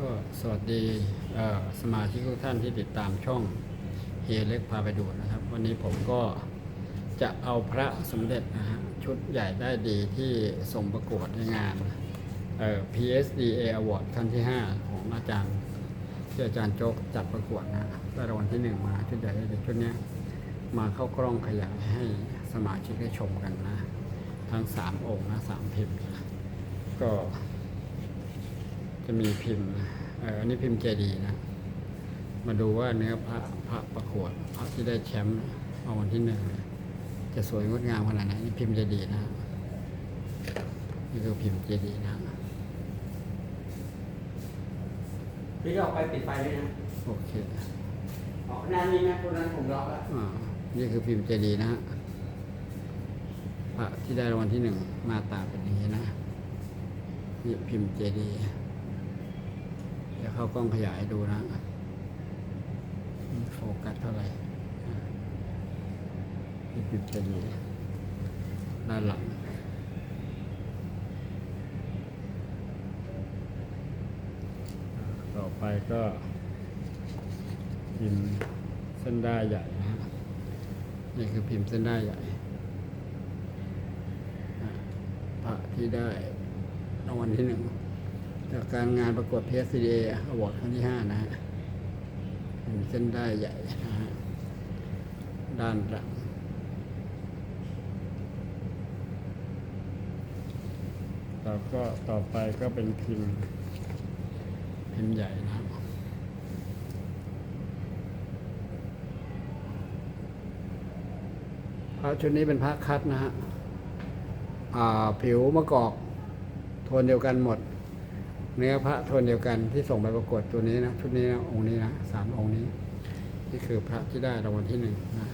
ก็สวัสดีสมาชิกทุกท่านที่ติดตามช่องเฮเล็กพาไปดูนะครับ วันนี้ผมก็จะเอาพระสมเด็จนะฮะชุดใหญ่ได้ดีที่ส่งประกวดในงานเอ่อ PSDA Award ครั้งที่ 5 ของอาจารย์ที่อาจารย์โจ๊กจัดประกวดนะได้รางวัลที่ 1 มาชุดใหญ่ได้ดีชุดเนี้ยมาเข้ากล้องขยายให้สมาชิกได้ชมกันนะ ทั้ง 3 องค์นะสามพิมพ์ก็ จะมีพิมพ์นะเอออันนี้พิมพ์เจดีย์นะ มาดูว่าเนื้อพระพระประกวดพระที่ได้แชมป์เอาวันที่หนึ่งเนี่ยจะสวยงดงามขนาดไหนนี่พิมพ์เจดีย์นะนี่คือพิมพ์เจดีย์นะพี่ก็ออกไปปิดไฟด้วยนะโอเคออกหน้านี้นะคนนั้นผมล็อกแล้วอ่านี่คือพิมพ์เจดีย์นะฮะพระที่ได้รางวัลที่หนึ่งหน้าตาเป็นอย่างนี้นะนี่พิมพ์เจดีย์ เดี๋ยวเข้ากล้องขยายให้ดูนะโฟกัสเท่าไหร่อ่านี่พิมพ์เจดีย์ด้านหลังต่อไปก็พิมพ์เส้นได้ใหญ่นะนี่คือพิมพ์เส้นได้ใหญ่พระที่ได้รางวัลที่หนึ่ง จากการงานประกวด PSCDA Award ครั้งที่ห้านะฮะเส้นได้ใหญ่นะฮะด้านหลังแล้วก็ต่อไปก็เป็นพิมพ์พิมพ์ใหญ่นะครับพระชุดนี้เป็นพระคัดนะฮะผิวมะกอกโทนเดียวกันหมด เนื้อพระโทนเดียวกันที่ส่งไปประกวดตัวนี้นะชุดนี้นะองค์นี้นะสามองค์นี้ นี่คือพระที่ได้รางวัลที่หนึ่งนะ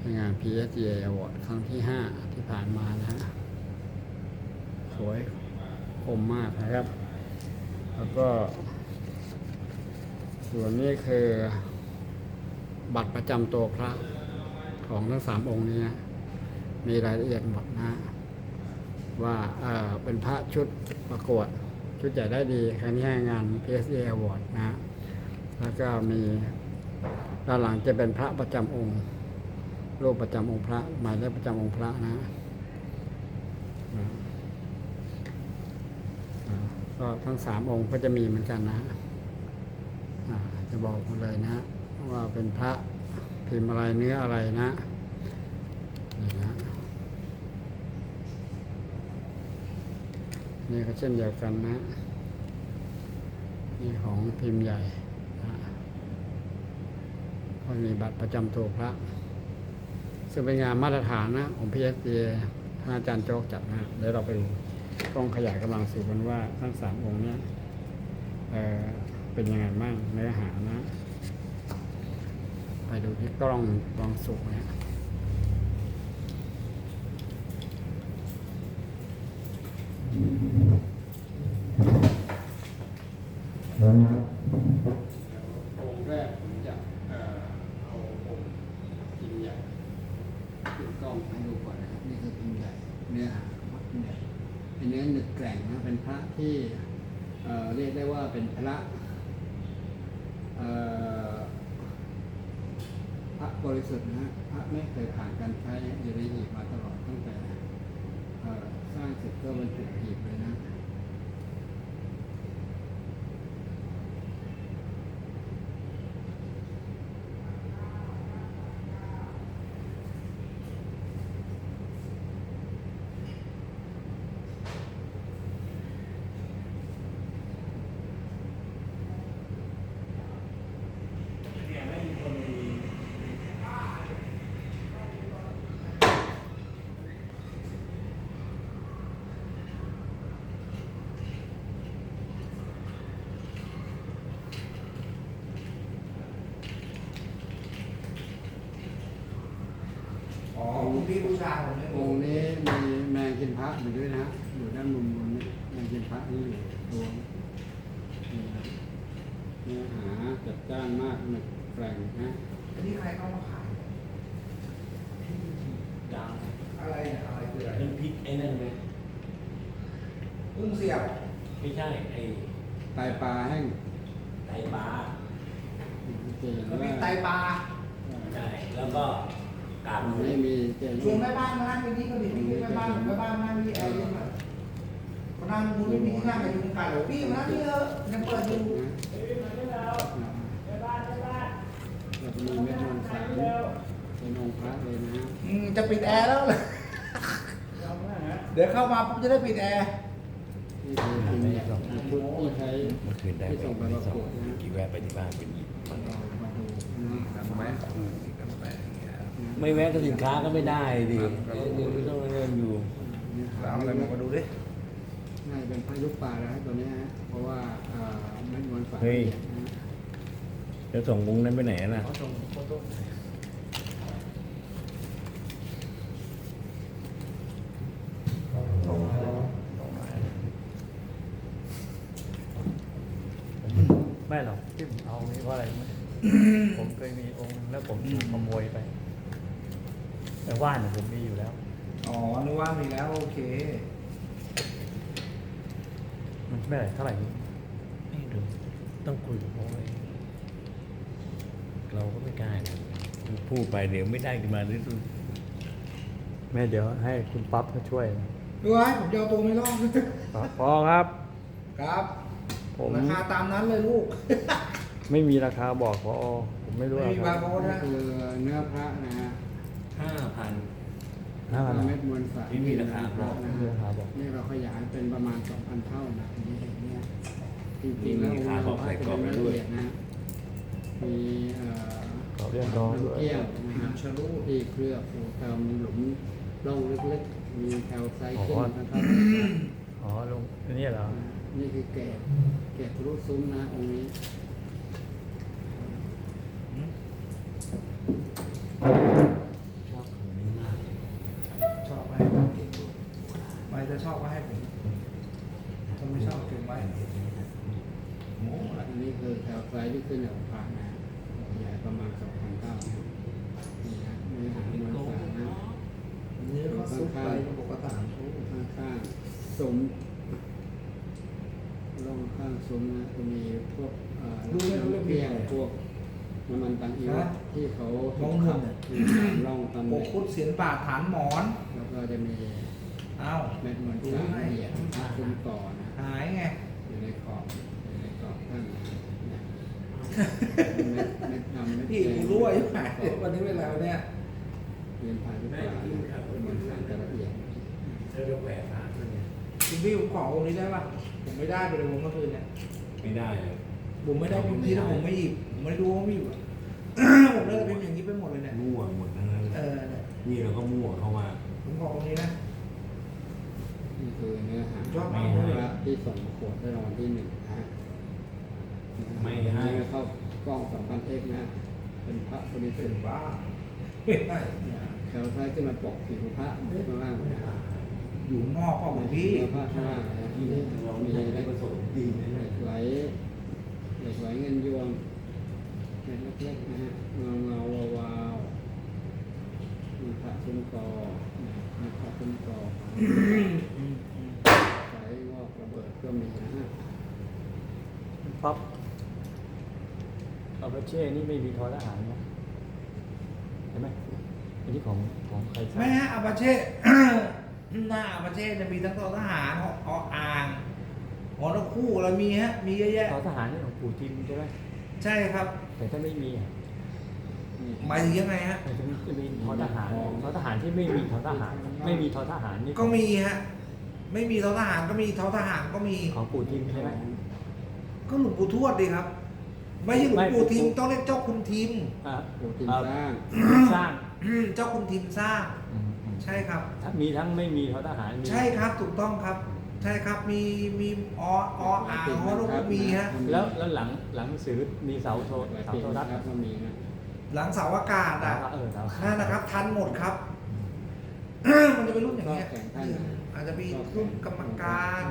ในงาน PSGA Award ครั้งที่ห้าที่ผ่านมานะฮะสวยคมมากนะครับ แล้วก็ส่วนนี้คือ บัตรประจำตัวพระของทั้งสามองค์นี้นะมีรายละเอียดหมดนะ ว่าเออเป็นพระชุดประกวด ชุดใหญ่ได้ดีครั้งที่ห้งาน PSA Award นะ แล้วก็มีด้านหลังจะเป็นพระประจำองค์รูปประจำองค์พระหมายเลขประจำองค์พระนะก็ทั้งสามองค์ก็จะมีเหมือนกันนะจะบอกเลยนะ ว่าเป็นพระพิมพ์อะไรเนื้ออะไรนะนี่นะ นี่ก็เช่นเดียวกันนะนี่ของพิมพ์ใหญ่ก็มีบัตรประจำตัวพระ ซึ่งเป็นงานมาตรฐานนะ ของ PSD ท่านอาจารย์โจ๊กจัดนะเดี๋ยวเราไปดูกล้องขยายกำลังสูกันว่าทั้งสามองค์เนี้ยเเป็นยังไงบ้างเนื้อหานะ ไปดูที่กล้องกล้องสูงนะ องค์แรกผมจะเอ่อเอาองค์พิมพ์ใหญ่ขึ้นกล้องให้ดูก่อนนะครับนี่คือพิมพ์ใหญ่เนื้อหาของพระพิมพ์ใหญ่เป็นเนื้อหนึกแกร่งนะเป็นพระที่เอ่อเรียกได้ว่าเป็นพระเอ่อพ ระบริสุทธิ์นะพระไม่เคยผ่านการใช้อยู่ในหีบมาตลอดตั้งแต่สร้างเสร็จก็บรรจุหีบเลยนะ อ๋อคุณพี่บูชาผมเลยองค์นี้มีแมงกินพระอยู่ด้วยนะอยู่ด้านมุมบนนี้แมงกินพระนี่อยู่ตัวนี่นะเนื้อหาจัดจ้านมากหนึกแกร่งนะอันนี้ใครเข้ามาขายดังอะไรเนี่ยอะไรคืออะไรเป็นพริกไอ้นั่นไหมกุ้งเสียบไม่ใช่ไอ้ไตปลาแห้งไตปลาเก่งแล้วมีว่าไตปลาใช่แล้วก็ กากหมูไม่มีเก่งชวนแม่บ้านมานั่งที่นี่ก็ดิพี่แม่บ้านแม่บ้านนั่งที่แอร์เย็นหน่อยมานั่งดูไม่มีที่นั่งกับยุงกัดหรอพี่มานั่งที่เออยังเปิดอยู่เราจะมีเม็ดมวลสารเป็นองค์พระเลยนะฮะอืมจะปิดแอร์แล้วเหรอเดี๋ยวเข้ามาปุ๊บจะได้ปิดแอร์นี่คือพิมพ์แบบชุดที่ใช้เมื่อคืนได้ที่ไปส่งไปไม่ประส่งกวดนะฮะกี่แวะไปที่บ้านเป็นหยิบมันเรามาดูนะคกา ไม่แม้แต่สินค้าก็ไม่ได้ดิเดี๋ยวต้องเงินอยู่แล้วเอาอะไรมาดูดิน่าจะเป็นพายุป่าแล้วตัวนี้ฮะ เพราะว่าเอ่อเม็ดมวลสารเฮ้ยนะฮะแล้วส่งมุ้งนั้นไปไหนน่ะไม่หรอกที่ผมเอานี่เพราะอะไรรู้ไหมผมเคยมีองค์แล้วผมถูกขโมยไป แต่ว่านเนี่ยผมมีอยู่แล้ว อ๋อนึกว่ามีแล้วโอเค มันไม่ไหร่เท่าไหร่นี้ไม่รู้ต้องคุยกับเขาเลยเราก็ไม่กล้านะพูดไปเดี๋ยวไม่ได้ขึ้นมาหรือแม่เดี๋ยวให้คุณปั๊บเขาช่วยนะดูไว้ผมจะเอาตัวไม่รอด ปั๊บพอครับ ครับ ผม ราคาตามนั้นเลยลูก ไม่มีราคาบอกพอผมไม่รู้ไม่มีราบาคาร์โค้ดนี่นะ คือเนื้อพระนะฮะ ห้าพัน ห้าพันเม็ดมวลสารไม่มีราคาบอก นะไม่มีฮะราคาบอก นี่เราขยายเป็นประมาณ 2,000 เท่านะนี่เห็นเนี่ยจริงๆแล้วองค์เราจะเป็นละเอียดนะฮะมีเอ่อขอเรื่องน้องด้วยเกี้ยวนะฮะชะลูดที่เคลือบปูเติมหลุมร่องเล็กๆ มีแคลไซต์ขึ้นนะครับอ๋อลงอันนี้เหรอ นี่คือแกะแกะทะลุซุ้มนะองค์นี้ ชอบของนี้มาก ชอบไหมไม่จะชอบก็ให้ผมถ้าไม่ชอบเก็บไว้โม้อะไร อันนี้คือแคลไซต์ที่ขึ้นจากผ่านนะใหญ่ประมาณ 2,000 เท่านะนี่นะเนื้อหามวลสารนะ เนื้อก็ซุปไปก็บอกว่าต่างทุก ข้างๆซุ้มร่องข้างซุ้มนะจะมีพวกเอ่อน้ำเกลี้ยงพวก น้ำมันตังอิวที่เขาถูกขับที่ตามร่องตามปเหกล็กคุดเสียนป่าฐานหมอนแล้วก็จะมีเอ้าเม็ดมวลสารละเอียดซุ้มต่อนะหายไงอยู่ในขอบอยู่ในกรอบท่านนะเม็ดเม็ดดำเม็ดพี่แดกูงรู้ว่ายังไงวันนี้เป็นอะไรวะเนี่ยเรียนผ่านทุกปลานะมวลสารจะละเอียดเธอจะแหวกหาตัวเนี่ยคุณพี่ผมขอองค์นี้ได้ป่ะผมไม่ได้ไปเลยผมเมื่อคืนเนี่ยไม่ได้เลย ผมไม่ได้พิมพ์ที่แล้วผมไม่หยิบผมไม่รู้ว่าไม่อยู่อะ ผมเลิกพิมพ์อย่างนี้ไปหมดเลยเนี่ยมั่วหมดทั้งนั้นเออเนี่ยนี่เราก็มั่วเข้ามาผมขอองค์นี้นะ นี่คือเนื้อหาชอบพมากเลยระที่ส่งประกวดได้รางวัลที่หนึ่งนะฮะไม่ให้เข้ากล้องสองพันเอกนะ เป็นพระบริสุเป็ทนธิ์บ้าแถวซ้ายขึ้นมาปกผิวพระข้างล่างนะฮะอยู่นอกเปล่าผมพี่ เนื้อพระข้างล่างนะฮะที่มีเรามีไม่เหได้ล็กผสมดีนะเหเนี่ล็ยกไหลเหล็กไหลเงินยวงเม็ดเล็กๆนะฮะเงาเงาวาวๆมีพระซุ้มกอนะมีพระซุ้มกอสายงอกระเบิดก็มีนะฮะ คุณปั๊บ เอาไปเช่นี่ไม่มีทอทหารนะเห็นไหมอันนี้ของของใครทราบไม่ฮะอาบาเช่หน้าอาบาเช่จะมีทั้งทหารหออ่างหอนกคู่อะไรมีฮะมีเยอะแยะทอทหารนี่ของปู่ทิมใช่ไหมใช่ครับ แต่ถ้าไม่มีอะหมายถึงยังไงฮะมันจะมีจะมีทอทหารทอทหารที่ไม่มีทอทหาร ไม่มีทอทหารนี่ก็มีฮะไม่มีททหารก็มีททหารก็มีของปู่ทิมใช่ไหมก็หลวงปู่ทวดดีครับ ไม่ใช่หลวงไม่ปู่ทิมปู่ต้องเรียกเจ้าคุณทิม อ่าโปรตีนสร้างสร้างเจ้าคุณทิมสร้าง อืมอืมใช่ครับถ้ามีทั้งไม่มีทอทหารมี ใช่ครับถูกต้องครับ ใช่ครับมีมีอออ่างฮอนกคู่มีฮะแล้วแล้วหลังหลังหนังสือมีเสาโทรหลายเสาปีโทรทัศน์ครับก็มีนะหลังเสาอากาศอะเออเสานั่นนะครับทันหมดครับ มันจะเป็นรุ่นอย่างเงี้ยก็แข่งขันนะอาจจะมีรุ่นกรรมการ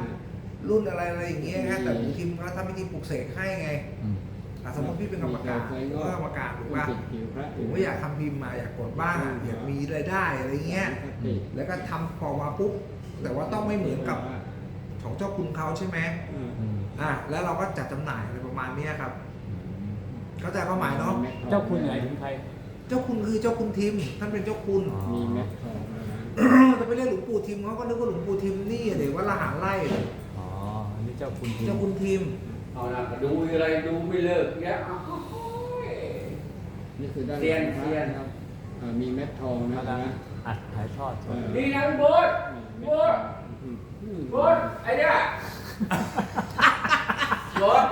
รุ่นอะไรอะไรอย่างเงี้ยฮะแต่ทีมเขาทำพิธีปลุกเสกให้ไง อืม อะสมมติพี่เป็นกรรมการผมก็กรรมการถูกป่ะติดผิวพระผมก็อยากทำพิมพ์มาอยากกดบ้างอะอยากมีรายได้อะไรเงี้ย แล้วก็ทำออกมาปุ๊บแต่ว่าต้องไม่เหมือนกับของเจ้าคุณเขาใช่ไหมอืมอืมอะแล้วเราก็จัดจำหน่ายอะไรประมาณเนี้ยครับ เข้าใจความหมายเนาะเจ้าคุณไหนถึงใคร เจ้าคุณคือเจ้าคุณทิมท่านเป็นเจ้าคุณอ๋อมีเม็ดทองนะฮะแต่ไปเรียกหลวงปู่ทิมเขาก็นึกว่าหลวงปู่ทิมนี่เดี๋ยวว่าละหารไล่อ๋ออันนี้เจ้าคุณทีเจ้าคุณทิม เอาละก็ดูอะไรดูไม่เลิกเนี่ยอ้าวนี่คือด้านหเซียลันงพระเซียนนะครับเอ่อมีเม็ดทองนะกำลังนะ อัดถ่ายทอดสด นี่นะพี่โบดโบดอืมอืมโบดไอ้เนี่ยโบด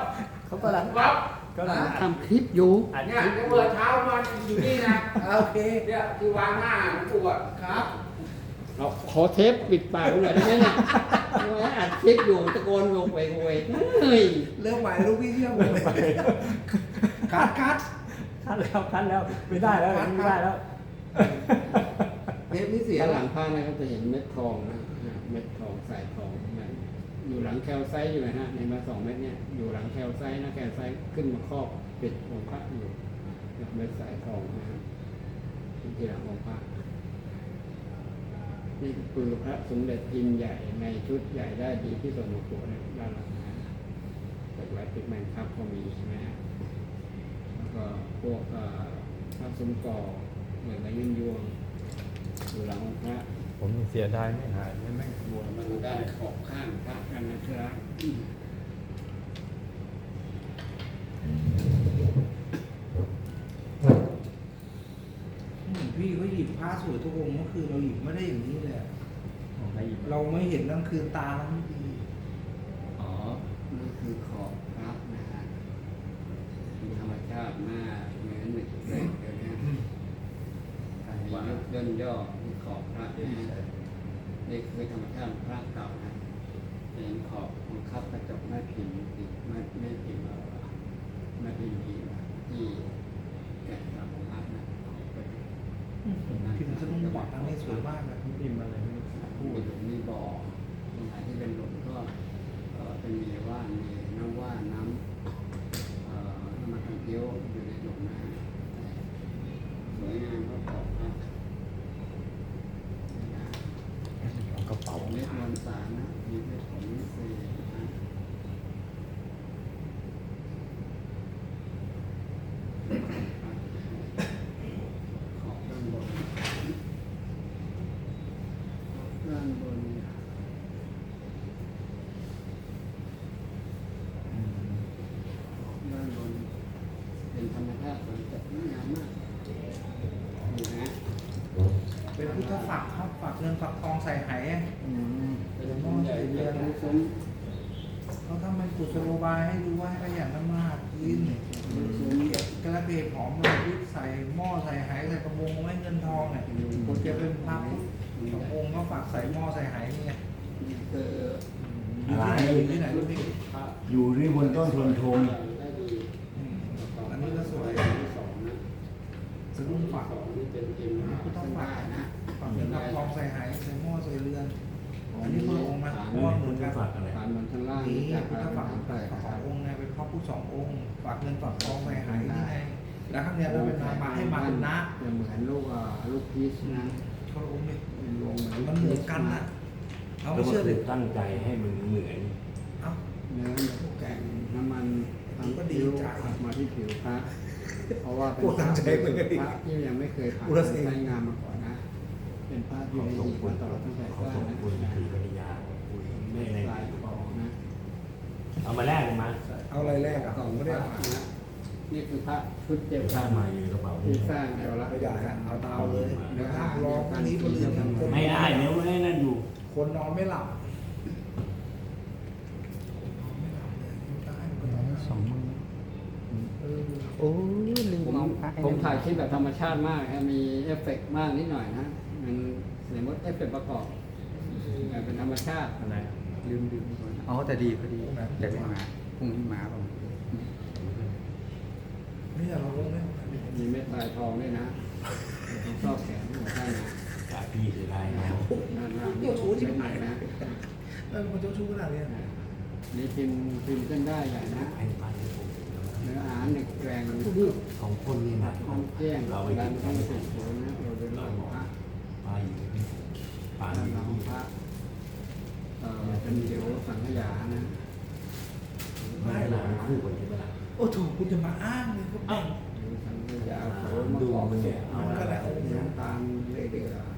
เขากำลังครับกำลังทำคลิปอยู่อัดเนี่ยจะเปิดเช้ามาอยู่นี่นะโอเคเนี่ยที่วางหน้าหลวงปู่อะครับ เราขอเทปปิดปากหน่อยได้ไหมเนี่ยว่า อัดคลิปอยู่ตะโกนลงไปโวยเฮ้ยเริ่มใหม่ลูกพี่เที่ยวเลยคัดคัดคัดแล้วคัดแล้ว ไม่ได้แล้วไม่ได้แล้วเทปนี้เสียด้านหหลัลังงผ้านะครับจะเห็นเม็ดทองนะฮะเม็ดทองสายทองมันอยู่หลังแคลไซต์อยู่นะฮะในมาสองเม็ดเนี่ยอยู่หลังแคลไซต์นะแคลไซต์ขึ้นมาครอบปิดองค์พระอยู่กับเม็ดสายทองนะฮะที่หลังองค์พระ นี่คือพระสมเด็จพิมใหญ่ในชุดใหญ่ได้ดีที่สุดในตัวเนี่ยด้านหลังนะแต่ไว้ปิดแมงครับก็มีใช่ไหมฮะแล้วก็พวกพระสมกอเหมือนกับยุ่นยวงอยู่หลังองค์พระผมเสียดายไม่หายไม่แม่งบัวมันได้ขอบข้างพระกันนะครับ อืมพี่เขาหยิบผ้า สวยทุกองค์เมื่อคืนเราหยิบไม่ได้อย่างนี้เลยอะของใครอีกเราไม่เห็นนั่นคือตาเราไม่ดีอ๋อนี่คือขอบพระนะฮะเป็นธรรมชาติหน้าเหมือนหนึ่งเล็กเลยนะการมียกย่นย่อที่ขอบพระนะฮะนี่คือธรรมชาติพระเก่านะเห็นขอบของคับกระจกแม่พิมพ์ติดแม่แม่พิมพ์เอาแม่พิมพ์พิมพ์ที่แกะสลักของพระนะขอบกระจก พิมพ์สนุ่มกว่าอันนี้สวยมากเลยพิมพ์อะไรไม่รู้ผู้หลุมมีบ่อตรงไหนที่เป็นหลุมก็เป็นมีว่านมีน้ำว่านน้ำน้ำมันกันเกี้ยวอยู่ในหลุมนะฮะสวยงามก็ขอบครับ ของกระเป๋า เม็ดมวลสารนะมีเม็ดของมิสซีนะขอบด้านบนด้านบนเนี่ย ด้านบนเป็นธรรมชาติสวยจัดงามมากนี่นะ เป็นพุทธฝักครับฝักเงินฝักทองใส่ไหอะ อืม เป็นห้องใหญ่เรือนซุ้ม เขาทำเป็นกุศโลบายให้ดูว่าให้ขยันทำมาหากิน ซุ้ม กระเบหอมเลยพริกใส่หม้อใส่ไหใส่กระมงไว้เงินทองเนี่ยคนจะเป็นพระพุทธกระมงก็ฝากใส่หม้อใส่ไหนี่ไง นี่คือ อยู่ที่ไหนอยู่ที่ไหนลูกพี่ พระ อยู่ที่บนต้นทนทมได้ดีอืมอันนี้ก็สวยที่สองนะสะดุ้งฝักสองนี่เป็นพิมพ์พุทธข้างฝัได้กนะฝากเงินฝักทองใส่ไหใส่หม้อใส่เรือนอันนี้คนละองค์นะเพราะว่าเหมือนกันฝากอะไรฐานบนชั้นล่างนี่จากพุทธฝักฐานไปฝากคสอรังบองค์ไงเป็นพระพุทธสององค์ฝากเงินฝากทองใส่ไหนี่ไงแล้วข้างเนี้ยเราเป็นนามาให้มาเป็นนะจะเหมือนลูกอ่าลูกพีชนะคนละองค์นี่เป็นวงเหมือนลูมักนเหพีมือนชกันนะเอาแล้วไม่ก็เชื่อคืเลอยตั้งใจให้มันเหมือนเอา เนื้อแกงน้ำมันก็ดีใจผัดมาที่ผิวพระเพราะว่าเป็นพูดพตามใจระเหมือนกันพระที่ยังไม่เคยผ่านพูดแล้วสิการใช้งานมาก่อนนะ เป็นพระที่เขาได้สมดีควรมาตลอดตั้งแต่เขาสร้างสมนะควรคือภรรยาของคุณไม่ในสายทองนะเอามาแลกกันมาเอาอะไรแรกอะกล่องไม่พได้ระเอานะนี่คือพระชุดเจ็บถ้าชามาอยู่ในกระเป๋าที่สร้างเดี๋ยวละไม่ได้อะเอาเตาเลยเดี๋ยวห้ามรอพรุ่งนี้บนเรือนทำคนไม่ได้เดี๋ยวไม่นั่นอยู่ คนนอนไม่หลับไม่หลับเลยตายมันก็ต้อง สองมือเออโอ้ลืมผมเอาพระผมถ่ายคลิปแบบธรรมชาติมากครับมีเอฟเฟกต์มากนิดหน่อยนะมันสมมติเอฟเฟกต์ประกอบแบบเป็นธรรมชาติอะไรลืมลืมก่อนอ๋อแต่ดีพอดีเดี๋ยวมาพรุ่งนี้มาผมเนี่ยเราลงได้มีเม็ดลายทองด้วยนะตรงซอกแขนหัวท่านนะกาพี่คือได้แล้วด้านล่างนี่เป็นไหนนะเออมันเจ้าชู้ขนาดเนี้ย นี่พิมพ์พิมพ์เส้นได้ใหญ่นะให้ปผมเนื้ออาหารหนึ่งแกรงของคนนี่นะห้องแจ้งเราไปดักินนเข้ากันไปสู่นะเราเดินหลังพระไปอยู่ที่ป่านอยู่หลังที่พระเอ่อเป็นเดี๋ยวสังฆานะไม่หลังคู่กันใช่ไหมล่ะโอ้ถูกคุณจะมาอ้างเลยก็เป็นดูสังขยาโผล่ดูมันเนี่ยเอาอะไรแล้วน้ำตาลเรื่อยๆ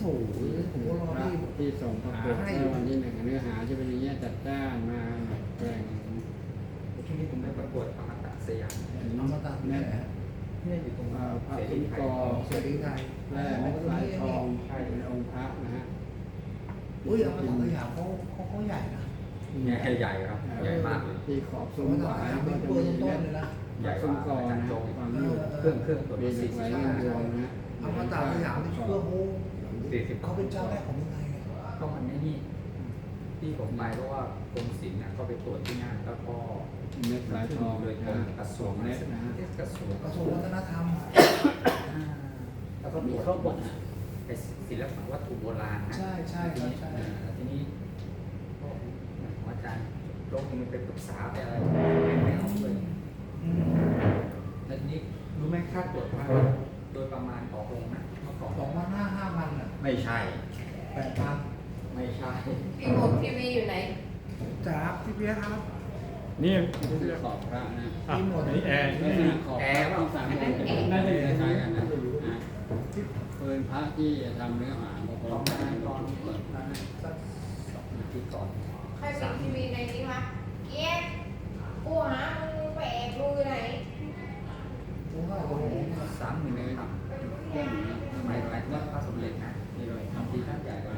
โอ้โหผมก็รอพี่ ที่ส่งพระปกเมื่อวันที่หนึ่งเนื้อหาจะเป็นอย่างเงี้ยจัดจ้านมาแปลงที่นี่ผมไปประกวดอมตะสยามเอามาตัดแม่เนี่ยอยู่ตรงเอ่อพระเสรีทธไทกยรเสรีไทยแร่เม็ดสายทองเป็นองค์พระนะฮะอุ้ยเอามาตัดสยามเขาเขาเขาใหญ่นะเนี่ยใหญ่ครับ ใหญ่มากเลย ที่ขอบสซุ้มหว่าวายเป็นจะตัวมีต้เม็นดๆเลยนะใหญ่กซุ้มว่ากออาจารนะย์โจความเอลูอกเครื่องเครื่องตัวมีนี้เหล็สี่กสิไหลบเงินยวงนะเอามาตัดสยามที่เพื่อโฮ สี่สิบเขาเป็นเจ้าแรกของเมืองไทยไงก็มันไม่นี่ที่ผมไปเพราะว่ากรมศิลป์เนี่ยก็ไปตรวจที่นั่นแล้วก็เม็ดสายทองโดยกรนะมกระทรวงเม็ดนะฮะกระทรวงกระทรวงวัฒนธรรมแล้วก็มีตรวจครบหมดนะเป็นศิลปะวัตถุโบราณนะใช่ใช่ครับใช่เอ่อทีนี้ก็ของอาจารย์ลงมันไปปรึกษาไปอะไรไม่เอาเลยอืมแล้วทีนี้รู้ไหมค่าตรวจว่าโดยประมาณต่อองค์นะเมื่อก่อนสองพันห้าห้าพันอะ ไม่ใช่ แปดพันไม่ใช่ พี่หมดทีวีอยู่ไหนจ้าพี่เพียครับนี่ที่ขอบพระนะอะนี่แอร์ก็นี่คือขอบพระที่สามองค์น่าจะคล้ายๆกันนะนะเป็นพระที่ทำเนื้อหาพปร้อระมมากัณนตอนเปิดร้านสักสองอาทิตย์ก่อน ใครมีทีวีในนี้วะเอ๊ะกูหามึงไปแอบดูอยู่ไหนผมว่าโอ้โหสามหมื่นเลยครับเครื่องนี้หมายถึงว่าพระสมเด็จนะ นี่เลยบางทีท่านใหญ่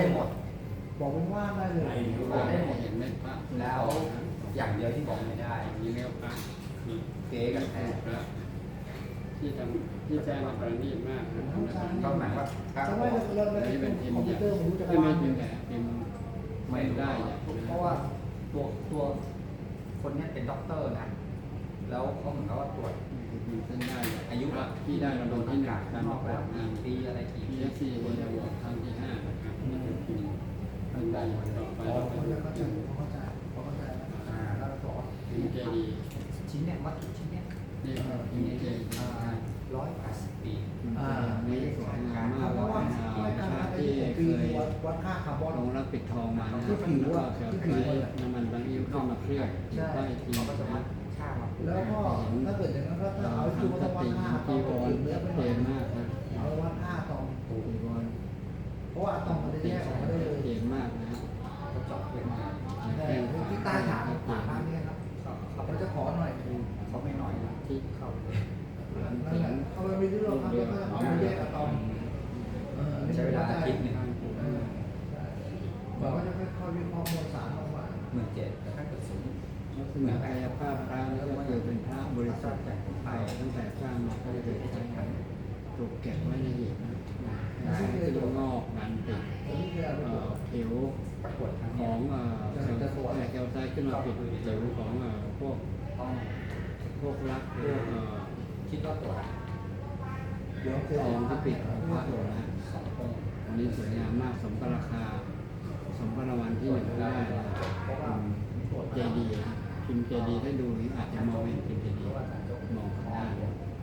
ได้หมด บอกเป็นว่าได้เลยบอกได้เห็นไหมพระแล้วอย่างเดียวที่บอกไม่ได้มีเนื้อพระมีเก๊กับแท้พระที่ทำที่แจ้งมาประณีตมากนะก็หมายว่าถ้าทำไมเราเราอันนี้เป็เป็นนพิมคอมพ์พิวเตอร์มันรู้จักไม่ว่าไม่พิมพ์แหละพิมพ์ไม่ไม่ได้ได้เพราะว่าตัวตัวคนเนี้ยเป็นด็อกเตอร์นะ แล้วเขาเหมือนกับว่าตรวจพิมพ์เส้นได้อายุว่าที่ได้รางวัลที่หนึ่งกาการนปอระกกวแล้วดงานปีอะไรกี่พีปีเอสซีวันยาวครั้งที่ห้านะครับนี่เป็นพิมพ์ เส้นได้ต่อไปแล้วเป็นแบบเข้าใจเข้าใจเข้าใจอ่าแล้วบอกว่าพิมพ์เจดีชิ้นเนี้ยวัตถุชิ้นเนี้ยนี่ครับอินเจดีร้อยแปดสิบปีอ่านี่สวยงามมากเพราะว่าชาติที่เคยวัดค่าคาร์บอนลงรับปิดทองมานะครับแล้วก็จะใช้น้ำมันบางอิ้วเข้ามาเคลือบอยู่ใต้ทีเขาก็จะมาช่มาแล้วก็ถ้าเกิดอย่างนั้นก็ถ้าเอาทคือว่าำสต้องวัดค่าตอจีงวรเนื้อไปหน่อยมากนะเอาวัดค่าตองจีวร เพราะว่าอะตองมันจะแยกออกมาได้เลยเจนมากนะก็เจาะเป็นมากแต่ที่ใต้ฐานฐานบ้านเนี่ยครับเขาจะขอหน่อยเขาไม่หน้อยนะที่เขานั่นแหละเขาไม่ได้เรื่องครับแล้วก็เอามาแยกกับตองเออใช้เวลาอาทิตย์หนึ่งเออใช่บอกว่าจะค่อยๆวิเคราะห์มวลสารออกมาเหมื่นเจ็ดแต่ถ้าเกิดสูงลักษณะกายภาพพระนี่ก็คือเป็นพระบริสุทธิ์จากไปตั้งแต่สร้างมาก็จะเป็นใช้กันถูกเก็บไว้ในหีบนะ คืองอกงานติดอันนี้คือเอ่อจผิวประกวของเอ่อเซลล์แคลไซต์ขึ้นมาปิดผิวของเอ่อพวกต้องพวกรักพวกเอ่อคิดว่าตรวจเดี๋ยวทอองที่ปิดของพระนะวันนี้สวยงามมากสมกับราคา สมกับรางวัลที่หนึ่งได้เจดีนะพิมพ์เจดีถ้ดูอาจจะมองไม่เห็นพิมพ์เจดีมองข้างหน้า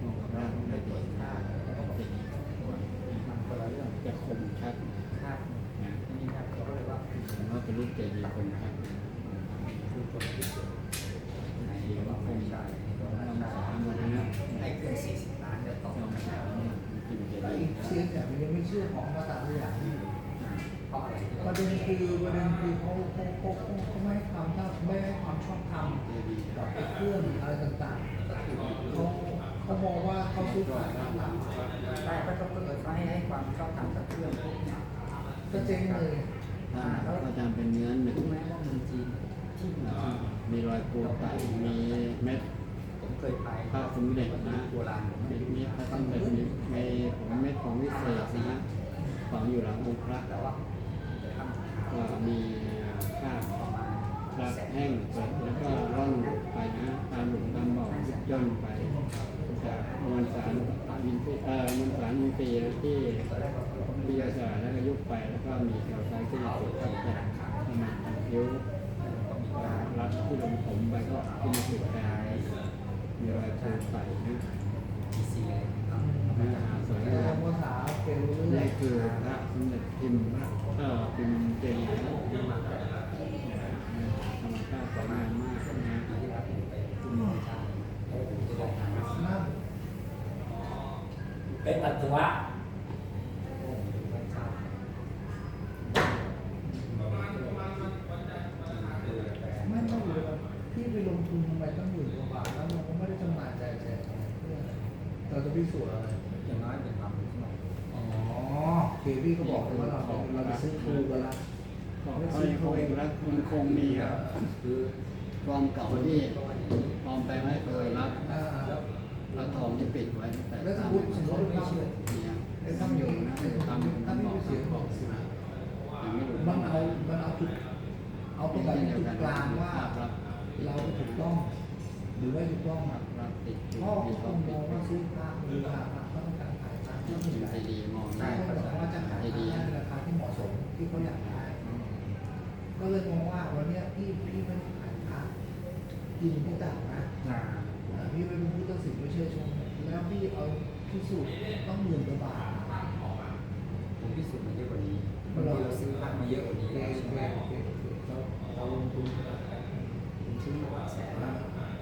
มองข้างล่าไดีนะเจดีนะ เรื่องจะคมชัดคาดนะอันนี้ครับเราเลยว่าผมว่าเป็นรูปเจดีคมชัดคือคนที่สุดในว่าคไม่มใช่ลองสามวันนะให้เกินสี่สิบล้านจะตกลองสามเนี่ยพิมพ์เจแต่อีกเซียนเนี่ยมันยังไม่เชื่อของมาตราอย่างนี้เพราะอะไรประเด็นคือประเด็นคือเขาเขาเขาเขาไม่ให้ความชอบไม่ให้ความชอบธรรมเจดีกับเครื่องอะไรต่างๆเขา เขาบอกว่าเขาซื้อขายด้านหลังแต่ก็ต้องเกิดให้ให้ความชอบธรรมกับเพื่อนพวกเนี้ยก็เจ๊งเลยอาจารย์เป็นเนื้อหนึ่งแม้ว่ามันจริที่มีรอยปูไตมีเม็ดผมเคยไปพระสมเด็จนะโบราณเม็ดนี้พระสมเด็จนในเม็ดของวิเศษนะฝังอยู่หลังองค์พระแล้วก็มีข้าวรักแห้งแล้วก็ร่อนไปนะตามหลุมตามบ่อย่นไป จากมวลสารมินเอ่อมวลสารมิปีที่วิทยาศาแล้วก็ยุบไปแล้วก็มีแถวไซ้าที่ปวดท้องจากสมัครคิ้วรับที่ลงผมไปก็ที่มาสุดท้ายมีรอยถูกใส่นะสวยงามนี่คือพระสมเด็จพิมพ์เอ่อพิมพ์เจดีย์ธรรมชาติสวยงามมาก เป็นปัสสาวะไม่ต้องอยู่เลยพี่ไปลงทุนทำไมต้องหมื่นกว่าบาทแล้วมันก็ไม่ได้จำหน่ายใจแจกเพื่ออะไรเราจะพิสูจน์อะไร อย่างน้อยเป็นความรู้สึกอ๋อเคพี่ก็บอกเลยว่าเราเราไปซื้อครูกันละก็เขายังคงรักมันคงมีอะคือความเก่าที่ปลอมไปไม่เคยรับอ่าแล้ว พระทองที่ปิดไว้ตั้งแต่แล้วสมมติสมมติไม่เชื่อเนี่ยไอ้ทำทำออยู่ยู่นะนะทำอยู่ถ้าทำไม่บอกไปเสียบอกสิยังไม่รู้มันเอามันเอาจุดเอาตรงไหนเป็นจุดกลางว่ารับเราถูกต้อง หรือไม่ถูกต้องอะรับติดพ่อทุกคนมองว่าซื้อพระหรือราคาเขาต้องการขายพระที่พิถูมกพ์เจดีย์มองใช่ได้เขาบอกว่าจะขายพระในราคาที่เหมาะสมที่เขาอยากได้ก็เลยมองว่าวันเนี้ยพี่พี่ไม่ได้ขายพระจริงพี่ต่างนะอ่าอ่า พี่เป็นผู้ตัดสินไม่เชื่อชมแล้วพี่เอาพิสูจน์ต้องหมื่นกว่าบาทผมพิสูจน์มาเยอะกว่านี้บางทีเราซื้อพักมาเยอะกว่านี้โอเคแล้วใช่ไหมเราลงทุน ผมซื้อมาหลายแสนแล้ว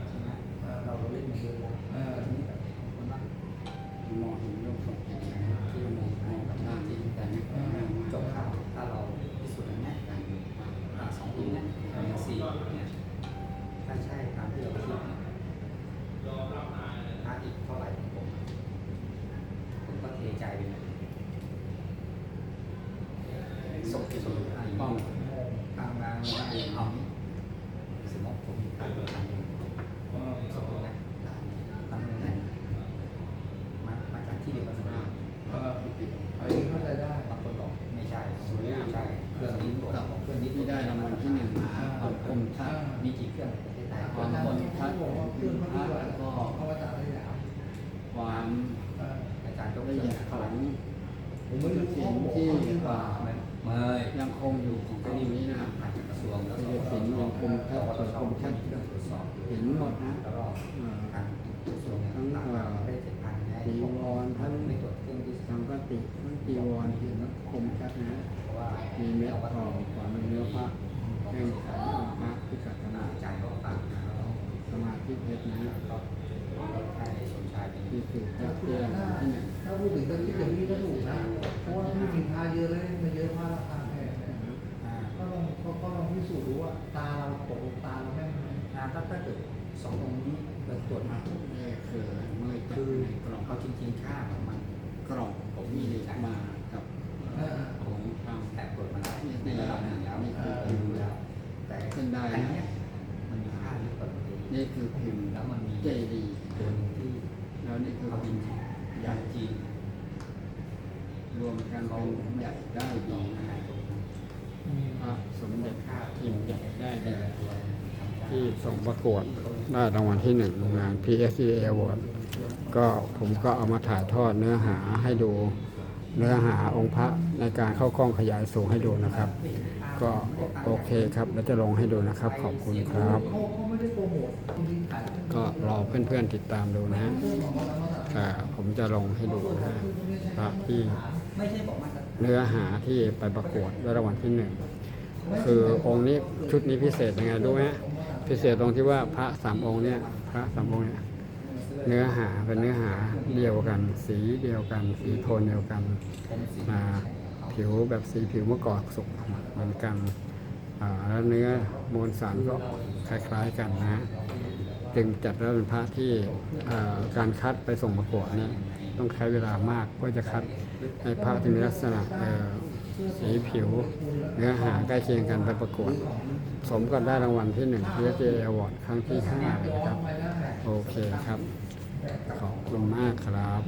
ใช่ไหม อ่า เรา เรา เล่นมาเยอะแล้ว อ่า ทีนี้แบบคนว่า มองเห็นรูปทรงเจดีย์นะที่มองมองกับหน้าที่แต่ไม่ค่อยแน่น จบข่าวถ้าเราพิสูจน์อันเนี้ยอ่าสองปีเนี้ยปีสี่เนี่ยถ้าใช่ตามที่เราคิดเนี่ยถ้าอีกเท่าไหร่ของผมอะผมก็เทใจไปเลยส่งส่งให้ ป้อง ทางมาเอาสมมติผมมีการทำสมมตินะทำยังไงมามาจากที่เดียวกันนะ เอออันนี้เข้าใจได้ บางคนบอกไม่ใช่ไม่ใช่เครื่องนี้ตัวของเครื่องนี้ ที่ได้รางวัลที่หนึ่งมาเอาคมชัด มีกี่เครื่องในประเทศไทย ความ อาจาร หมด ย์ ชัด เขาบอกว่าเครื่องเขาดีกว่า แล้วก็ เขามาจากอะไรอย่าง ความ เออ อาจารย์ก็ ละ เขี เอี ย ย น ด เขา ของ ผมไม่รู้สิ่งที่ป่าไม่ไม่ยังคงอยู่ของกรณีนี้นะนะคครัรับบผ่านกระทรวงแล้วละเอียดสินยังคงแค่ตรวยชคมชัดเครื่องตรวจสอบเห็นหมดนะแล้วก็เอ่อทางกระทรวงเรางได้เจ็ดพันได้จีวรท่าทั้นงไม่ตรวจเครื่องที่สังกติทั้งจีวรเห็นคมชัดนะเพราะว่ามีเม็ดทองขวามือเนื้อพระ ตรวจมานี่คือเมื่อคืบอในกล่องเอาจริงๆค่าของมันกล่องผมมีมากับของทางแต่ตรวจมาแล้วในระดับหนึ่งแล้วไม่คือดูแล้วแต่ขึ้นได้อันนี้มันมีค่าที่เปิดเผยนี่คือพิมพ์แล้วมันมีเจดีตัวนึงที่แล้วนี่คือพิมพ์ใหยาญ่จีนรวมกันเป็นใหญ่ได้ดีนะฮะอืมพระสมเด็จพิมพ์ใหญ่ได้ดี ที่ส่งประกวดได้รางวัลที่หนึ่งงาน PSA Award ก็ผมก็เอามาถ่ายทอดเนื้อหาให้ดูเนื้อหาองค์พระในการเข้ากล้องขยายสูงให้ดูนะครับ ก็โอเคครับแล้วจะลงให้ดูนะครับ ขอบคุณครับเขาเขาไม่ได้โปรโมทจริงๆขายเพื่องก็รอเพื่อนๆติดตามดูนะเครื่องของเรามาจากอ่าผมจะลงให้ดูนะพระที่เนื้อหาที่ไปประกวดได้รางวัลที่หนึ่งคือองค์นี้ชุดนี้พิเศษยังไงรู้ไหม พิเศษตรงที่ว่าพระสามองค์เนี่ย พระสามองค์เนี่ยเนื้อหาเป็นเนื้อหาเดียวกัน สีเดียวกัน สีโทนเดียวกันมาผิวแบบสีผิวมื่อกสุกเหมือนกันแล้วเนื้อมวลสารก็คล้ายๆกันนะจึงจัดว่าเป็นพระที่การคัดไปส่งประกวดนี่ต้องใช้เวลามากเพื่อจะคัดให้พระที่มีลักษณะสีผิว เนื้อหาใกล้เคียงกันไปประกวด สมกับได้รางวัลที่หนึ่ง PSJ Award ครั้งที่ห้าเลยนะครับ โอเคครับ ขอบคุณมากครับ